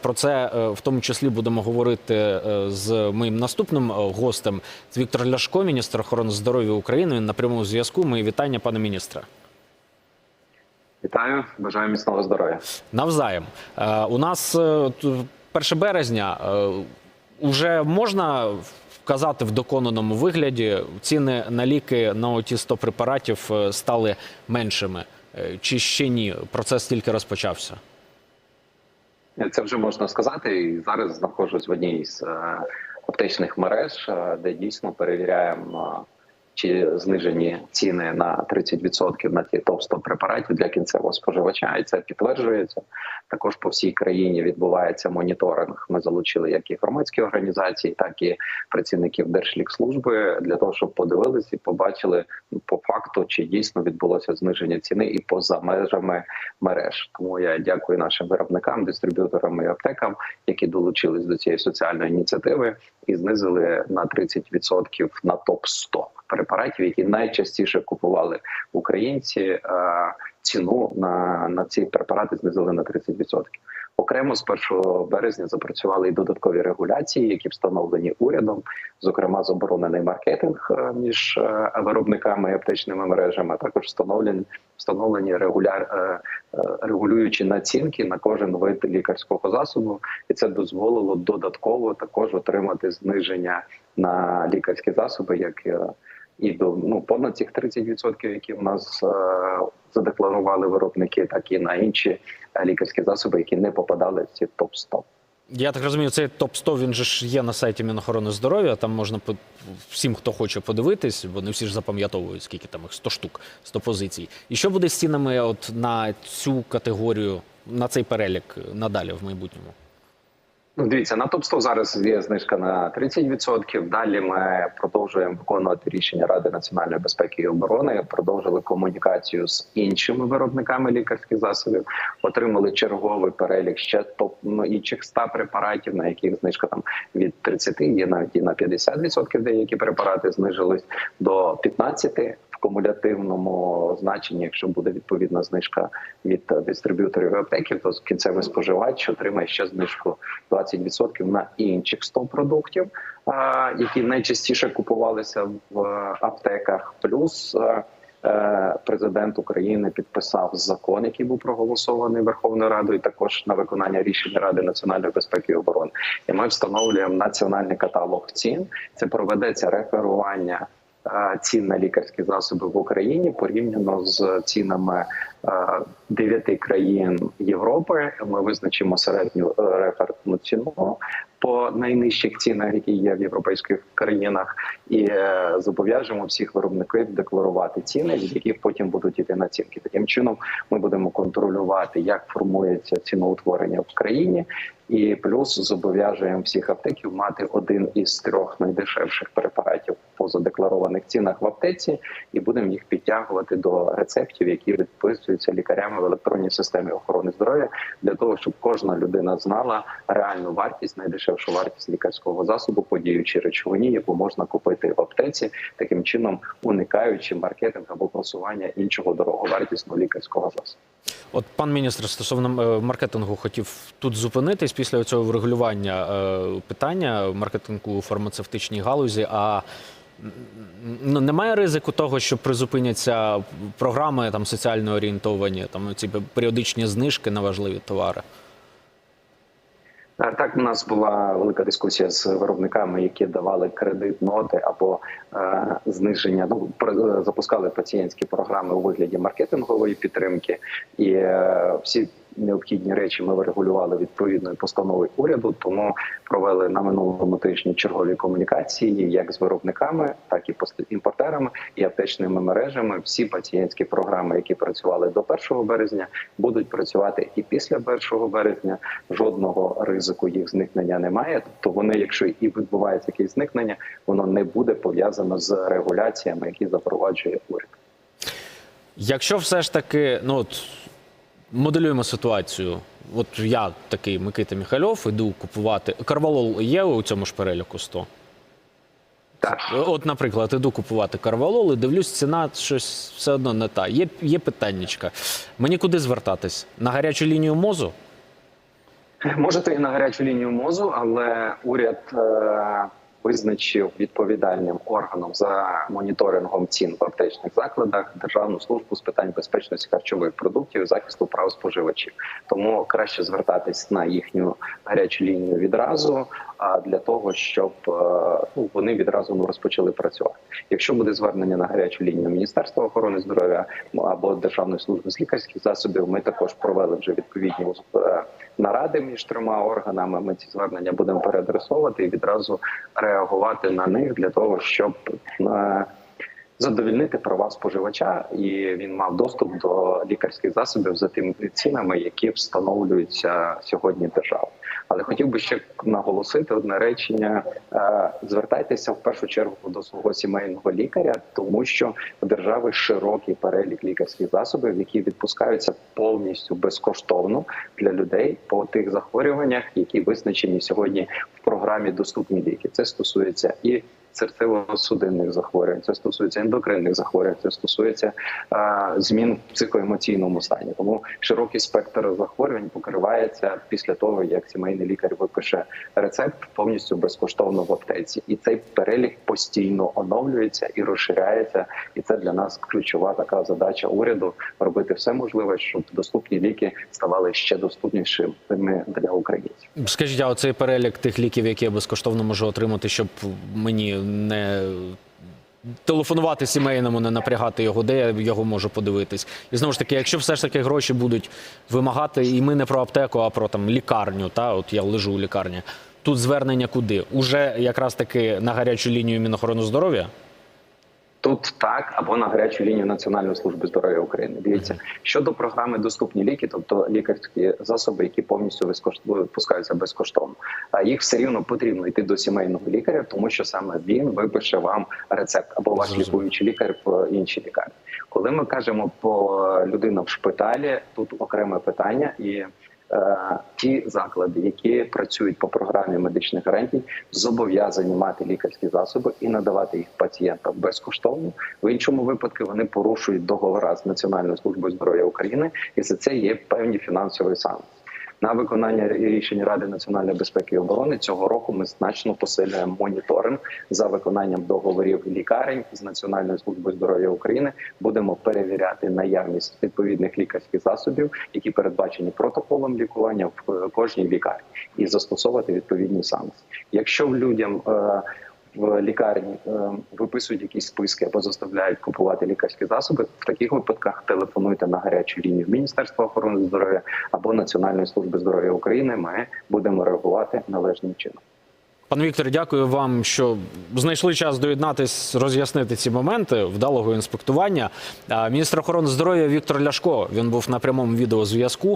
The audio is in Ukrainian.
Про це е, в тому числі будемо говорити е, з моїм наступним е, гостем. Це Віктор Ляшко, міністр охорони здоров'я України. Він на прямому зв'язку. Мої вітання, пане міністре. Вітаю, бажаю міцного здоров'я. Навзаєм. У нас е, 1 березня. е, Уже можна вказати в доконаному вигляді, ціни на ліки на оті 100 препаратів стали меншими. Чи ще ні? Процес тільки розпочався. Це вже можна сказати. І зараз знаходжусь в одній з е, аптечних мереж, е, де дійсно перевіряємо, чи знижені ціни на 30% на ті топ-100 препаратів для кінцевого споживача, і це підтверджується. Також по всій країні відбувається моніторинг. Ми залучили як і громадські організації, так і працівників Держлікслужби для того, щоб подивилися і побачили ну, по факту, чи дійсно відбулося зниження ціни і поза межами мереж. Тому я дякую нашим виробникам, дистриб'юторам і аптекам, які долучились до цієї соціальної ініціативи і знизили на 30% на топ 100 препаратів, які найчастіше купували українці. е, Ціну на, на ці препарати знизили на 30%. Окремо з 1 березня запрацювали і додаткові регуляції, які встановлені урядом, зокрема заборонений маркетинг е, між е, виробниками і аптечними мережами. а Також встановлені встановлені регуляр регулюючі націнки на кожен вид лікарського засобу, і це дозволило додатково також отримати зниження на лікарські засоби, як і до ну понад цих 30%, які в нас е, задекларували виробники, так і на інші е, лікарські засоби, які не попадали в ці топ 100 Я так розумію, цей топ 100 він же ж є на сайті Мінохорони здоров'я. Там можна по- всім, хто хоче подивитись, бо не всі ж запам'ятовують, скільки там їх 100 штук, 100 позицій. І що буде з цінами от на цю категорію, на цей перелік надалі в майбутньому? Ну, дивіться, на топ 100 зараз є знижка на 30%. Далі ми продовжуємо виконувати рішення Ради національної безпеки і оборони. Продовжили комунікацію з іншими виробниками лікарських засобів. Отримали черговий перелік ще топ ну, інших 100 препаратів, на яких знижка там від 30, є навіть і на 50% Деякі препарати знижились до 15% в кумулятивному значенні. Якщо буде відповідна знижка від е, дистриб'юторів і аптеків, то кінцевий споживач отримає ще знижку 20% на інших 100 продуктів, які найчастіше купувалися в е, аптеках. Плюс е, президент України підписав закон, який був проголосований Верховною Радою, також на виконання рішення Ради національної безпеки і оборони. І ми встановлюємо національний каталог цін. Це проведеться реферування цін на лікарські засоби в Україні порівняно з цінами дев'яти країн Європи. Ми визначимо середню е, референтну ціну по найнижчих цінах, які є в європейських країнах, і е, зобов'яжемо всіх виробників декларувати ціни, від яких потім будуть іти націнки. Таким чином ми будемо контролювати, як формується ціноутворення в країні. І плюс зобов'яжуємо всіх аптеків мати один із трьох найдешевших препаратів задекларованих цінах в аптеці, і будемо їх підтягувати до рецептів, які відписуються лікарями в електронній системі охорони здоров'я, для того, щоб кожна людина знала реальну вартість, найдешевшу вартість лікарського засобу по діючій речовині, яку можна купити в аптеці, таким чином уникаючи маркетинг або просування іншого дороговартісного лікарського засобу. От пан міністр стосовно е, маркетингу хотів тут зупинитись після цього врегулювання е, питання маркетингу у фармацевтичній галузі. А ну, немає ризику того, що призупиняться програми там соціально орієнтовані, там ці періодичні знижки на важливі товари. Так, у нас була велика дискусія з виробниками, які давали кредит ноти або е, зниження. Ну запускали пацієнтські програми у вигляді маркетингової підтримки, і е, всі необхідні речі ми врегулювали відповідною постановою уряду. Тому провели на минулому тижні чергові комунікації як з виробниками, так і імпортерами і аптечними мережами. Всі пацієнтські програми, які працювали до 1 березня, будуть працювати і після 1 березня. Жодного ризику їх зникнення немає. Тобто вони, якщо і відбувається якесь зникнення, воно не буде пов'язано з регуляціями, які запроваджує уряд. Якщо все ж таки, ну моделюємо ситуацію. От я такий Микита Міхальов, іду купувати. Карвалол є у цьому ж переліку 100? Так. От, наприклад, іду купувати карвалол і дивлюсь, ціна щось все одно не та. Є, є питаннячка. Мені куди звертатись? На гарячу лінію мозу? Можете і на гарячу лінію мозу, але уряд е, визначив відповідальним органом за моніторингом цін в аптечних закладах Державну службу з питань безпечності харчових продуктів і захисту прав споживачів. Тому краще звертатись на їхню гарячу лінію відразу. А для того, щоб е, ну, вони відразу ну, розпочали працювати. Якщо буде звернення на гарячу лінію Міністерства охорони здоров'я або Державної служби з лікарських засобів, ми також провели вже відповідні е, наради між трьома органами. Ми ці звернення будемо переадресовувати і відразу реагувати на них для того, щоб е, задовільнити права споживача, і він мав доступ до лікарських засобів за тими цінами, які встановлюються сьогодні державою. Але хотів би ще наголосити одне речення: Е, звертайтеся в першу чергу до свого сімейного лікаря, тому що у держави широкий перелік лікарських засобів, які відпускаються повністю безкоштовно для людей по тих захворюваннях, які визначені сьогодні в програмі Доступні ліки. Це стосується і серцево-судинних захворювань, це стосується ендокринних захворювань, це стосується е, змін в психоемоційному стані. Тому широкий спектр захворювань покривається після того, як сімейний лікар випише рецепт повністю безкоштовно в аптеці, і цей перелік постійно оновлюється і розширяється. І це для нас ключова така задача уряду робити все можливе, щоб доступні ліки ставали ще доступнішими для українців. Скажіть, а оцей перелік тих ліків, які я безкоштовно можу отримати, щоб мені не телефонувати сімейному, не напрягати його, де я його можу подивитись. І знову ж таки, якщо все ж таки гроші будуть вимагати, і ми не про аптеку, а про там лікарню, та от я лежу у лікарні. Тут звернення куди? Уже якраз таки на гарячу лінію Мінохорони здоров'я? Тут так або на гарячу лінію Національної служби здоров'я України. Дивіться щодо програми доступні ліки, тобто лікарські засоби, які повністю випускаються безкоштовно. А їх все рівно потрібно йти до сімейного лікаря, тому що саме він випише вам рецепт або ваш лікуючий лікар в іншій лікарні. Коли ми кажемо про людину в шпиталі, тут окреме питання і. Е, Ті заклади, які працюють по програмі медичних гарантій, зобов'язані мати лікарські засоби і надавати їх пацієнтам безкоштовно. В іншому випадку вони порушують договори з Національною службою здоров'я України, і за це є певні фінансові санкції. На виконання рішень Ради національної безпеки і оборони цього року ми значно посилюємо моніторинг за виконанням договорів лікарень з Національною службою здоров'я України. Будемо перевіряти наявність відповідних лікарських засобів, які передбачені протоколом лікування в е, кожній лікарні, і застосовувати відповідні санкції. Якщо людям е, в лікарні е, виписують якісь списки або заставляють купувати лікарські засоби. В таких випадках телефонуйте на гарячу лінію Міністерства охорони здоров'я або Національної служби здоров'я України. Ми будемо реагувати належним чином. Пане Вікторе, дякую вам, що знайшли час доєднатись, роз'яснити ці моменти вдалого інспектування. Міністр охорони здоров'я Віктор Ляшко він був на прямому відеозв'язку.